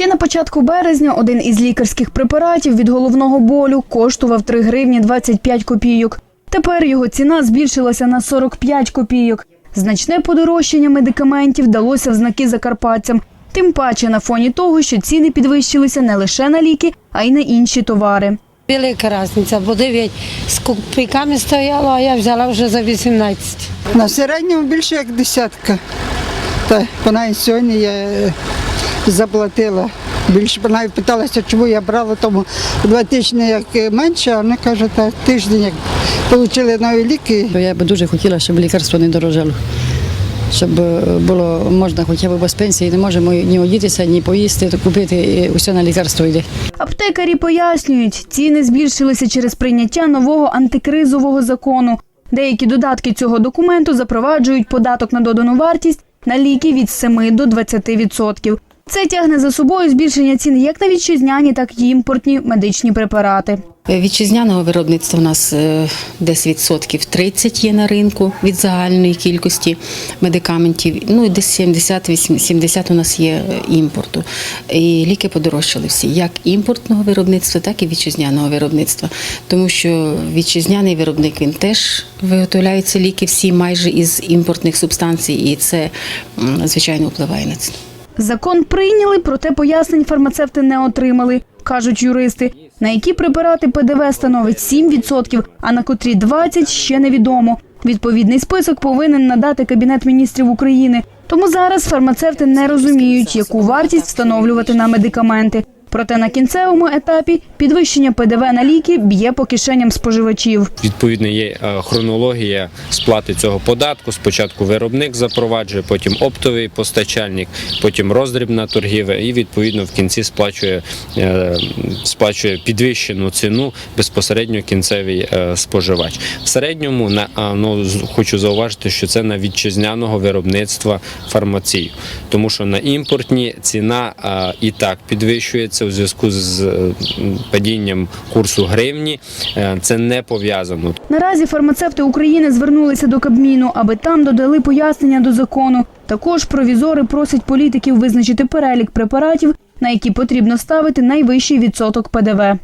Ще на початку березня один із лікарських препаратів від головного болю коштував 3 гривні 25 копійок. Тепер його ціна збільшилася на 45 копійок. Значне подорожчання медикаментів далося в знаки закарпатцям. Тим паче на фоні того, що ціни підвищилися не лише на ліки, а й на інші товари. Велика різниця, бо 9 з копійками стояло, а я взяла вже за 18. На середньому більше як десятка. Та вона і сьогодні я заплатила. Більше вона і питалася, чому я брала тому два тижні як е, менше, а вона каже, та тиждень як отримали нові ліки. Я би дуже хотіла, щоб лікарство не дорожало. Щоб е, було можна хоча б без пенсії, не можемо ні одітися, ні поїсти, то купити, і усе на лікарство йде. Аптекарі пояснюють, ціни збільшилися через прийняття нового антикризового закону. Деякі додатки цього документу запроваджують податок на додану вартість на ліки від 7 до 20%. Це тягне за собою збільшення цін як на вітчизняні, так і імпортні медичні препарати. Вітчизняного виробництва у нас е, десь відсотків 30 є на ринку від загальної кількості медикаментів. Ну і десь 70-80 у нас є е, імпорту. І ліки подорожчали всі, як імпортного виробництва, так і вітчизняного виробництва. Тому що вітчизняний виробник він теж виготовляються ліки всі майже із імпортних субстанцій, і це звичайно впливає на це. Закон прийняли, проте пояснень фармацевти не отримали, кажуть юристи. На які препарати ПДВ становить 7%, а на котрі 20% ще невідомо. Відповідний список повинен надати Кабінет міністрів України. Тому зараз фармацевти не розуміють, яку вартість встановлювати на медикаменти. Проте на кінцевому етапі підвищення ПДВ на ліки б'є по кишеням споживачів. Відповідно, є е, хронологія сплати цього податку. Спочатку виробник запроваджує, потім оптовий постачальник, потім роздрібна торгівля, і відповідно в кінці сплачує, е, сплачує підвищену ціну безпосередньо кінцевий е, споживач. В середньому на ну, хочу зауважити, що це на вітчизняного виробництва фармацію, тому що на імпортні ціна і так підвищується у зв'язку з е, падінням курсу гривні. Е, Це не пов'язано. Наразі фармацевти України звернулися до Кабміну, аби там додали пояснення до закону. Також провізори просять політиків визначити перелік препаратів, на які потрібно ставити найвищий відсоток ПДВ.